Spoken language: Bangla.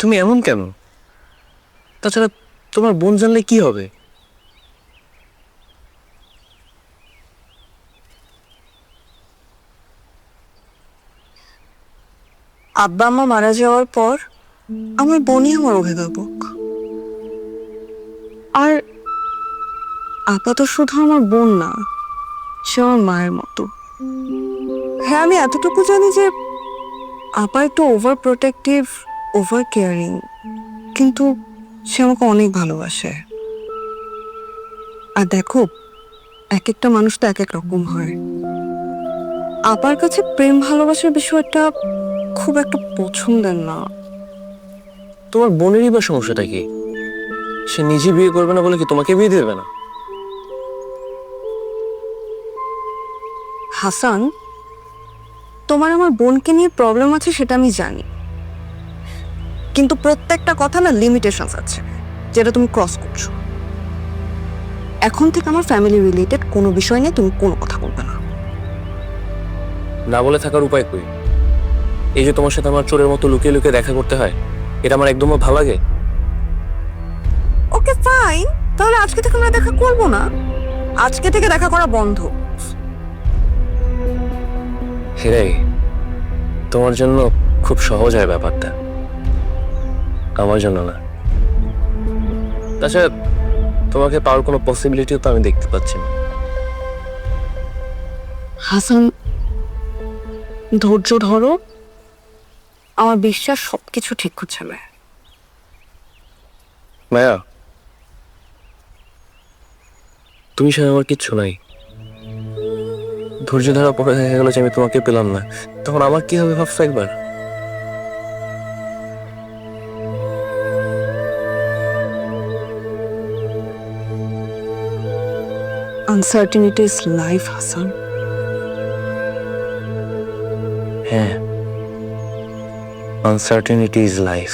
তুমি এমন কেন? তাছাড়া তোমার বোন জানলে কি হবে? আব্বা আম্মা মারা যাওয়ার পর আমার বোনই আমার অভিভাবক। আর আপা তো শুধু আমার বোন না, সে আমার মায়ের মতো। হ্যাঁ আমি এতটুকু জানি যে আপা একটু ওভার প্রোটেক্টিভ ওভার কেয়ারিং কিন্তু সে আমাকে অনেক ভালোবাসে। আর দেখো এক একটা মানুষ তো এক এক রকম হয়। আপার কাছে প্রেম ভালোবাসার বিষয়টা খুব একটা পছন্দের না। তোমার বোনেরই বা সমস্যাটা কি? সে নিজে বিয়ে করবে না বলে কি তোমাকে বিয়ে দেবে না? হাসান তোমার আমার বোনকে নিয়ে প্রবলেম আছে সেটা আমি জানি। কিন্তু প্রত্যেকটা কথা না লিমিটেশনস আছে যেটা তুমি ক্রস করছ। এখন থেকে আমার ফ্যামিলি রিলেটেড কোনো বিষয় নিয়ে তুমি কোনো কথা বলবে না। না বলে থাকার উপায় কই? এই যে তোমার সাথে আমার চোরের মতো লুকিয়ে লুকিয়ে দেখা করতে হয় এটা আমার একদমও ভালো লাগে? ওকে ফাইন তাহলে আজকে থেকে আমরা দেখা করব না। আজকে থেকে দেখা করা বন্ধ। হেরে তোমার জন্য খুব সহজ হয় ব্যাপারটা। আমার জন্য না। তাছাড়া তোমাকে পাওয়ার কোনো পসিবিলিটিও তো আমি দেখতে পাচ্ছি না। হাসান ধৈর্য ধরো। আমার বিশ্বাস সবকিছু ঠিক হচ্ছে না মায়া তুমি ছাড়া আমার কিচ্ছু নাই। ধৈর্য ধরা পরে দেখা গেল যে আমি তোমাকে পেলাম না। তখন আমার কি হবে ভাবছ একবার? আনসার্টিনিটি ইজ লাইফ হাসান হ্যাঁ আনসার্টেনিটি ইজ লাইফ